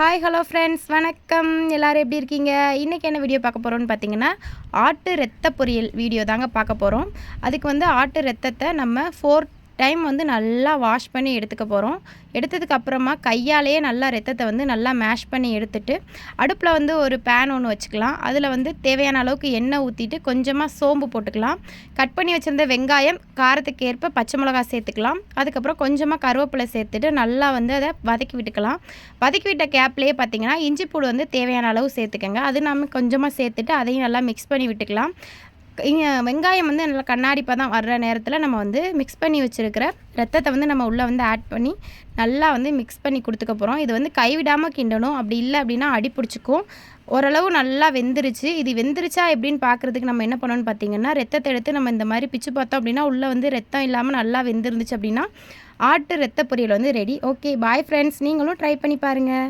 Hi hello friends வணக்கம். எல்லோரும் எப்படி இருக்கீங்க? இன்றைக்கி என்ன வீடியோ பார்க்க போகிறோன்னு பார்த்தீங்கன்னா ஆட்டு ரத்த பொரியல் வீடியோ தாங்க பார்க்க போகிறோம் அதுக்கு வந்து ஆட்டு ரத்தத்தை நம்ம ஃபோர் டைம் வந்து நல்லா வாஷ் பண்ணி எடுத்துக்க போகிறோம் எடுத்ததுக்கு அப்புறமா கையாலேயே நல்லா ரத்தத்தை வந்து நல்லா மேஷ் பண்ணி எடுத்துட்டு அடுப்பில் வந்து ஒரு பேன் ஒன்று வச்சுக்கலாம். அதில் வந்து தேவையான அளவுக்கு எண்ணெய் ஊற்றிட்டு கொஞ்சமாக சோம்பு போட்டுக்கலாம். கட் பண்ணி வச்சுருந்த வெங்காயம் காரத்துக்கு ஏற்ப பச்சை மிளகா சேர்த்துக்கலாம். அதுக்கப்புறம் கொஞ்சமாக கருவேப்பிலை சேர்த்துட்டு நல்லா வந்து அதை வதக்கி விட்டுக்கலாம். வதக்கி விட்ட கேப்லேயே பார்த்தீங்கன்னா இஞ்சி பூடு வந்து தேவையான அளவு சேர்த்துக்கோங்க. அது நம்ம கொஞ்சமாக சேர்த்துட்டு அதையும் நல்லா மிக்ஸ் பண்ணி விட்டுக்கலாம். வெங்காயம் வந்து நல்லா கண்ணாடி தான் வர்ற நேரத்தில் நம்ம வந்து மிக்ஸ் பண்ணி வச்சுருக்கிற ரத்தத்தை வந்து நம்ம உள்ளே வந்து ஆட் பண்ணி நல்லா வந்து மிக்ஸ் பண்ணி கொடுத்துக்க போகிறோம் இது வந்து கைவிடாமல் கிண்டணும். அப்படி இல்லை அப்படின்னா அடி பிடிச்சிக்கும். ஓரளவு நல்லா வெந்துருச்சு. இது வெந்துருச்சா எப்படின்னு பார்க்குறதுக்கு நம்ம என்ன பண்ணணும்னு பார்த்தீங்கன்னா ரத்தத்தை எடுத்து நம்ம இந்த மாதிரி பிச்சு பார்த்தோம் அப்படின்னா உள்ளே வந்து ரத்தம் இல்லாமல் நல்லா வெந்துருந்துச்சு அப்படின்னா ஆட்டு ரத்த பொரியல் வந்து ரெடி ஓகே பாய் ஃப்ரெண்ட்ஸ் நீங்களும் ட்ரை பண்ணி பாருங்கள்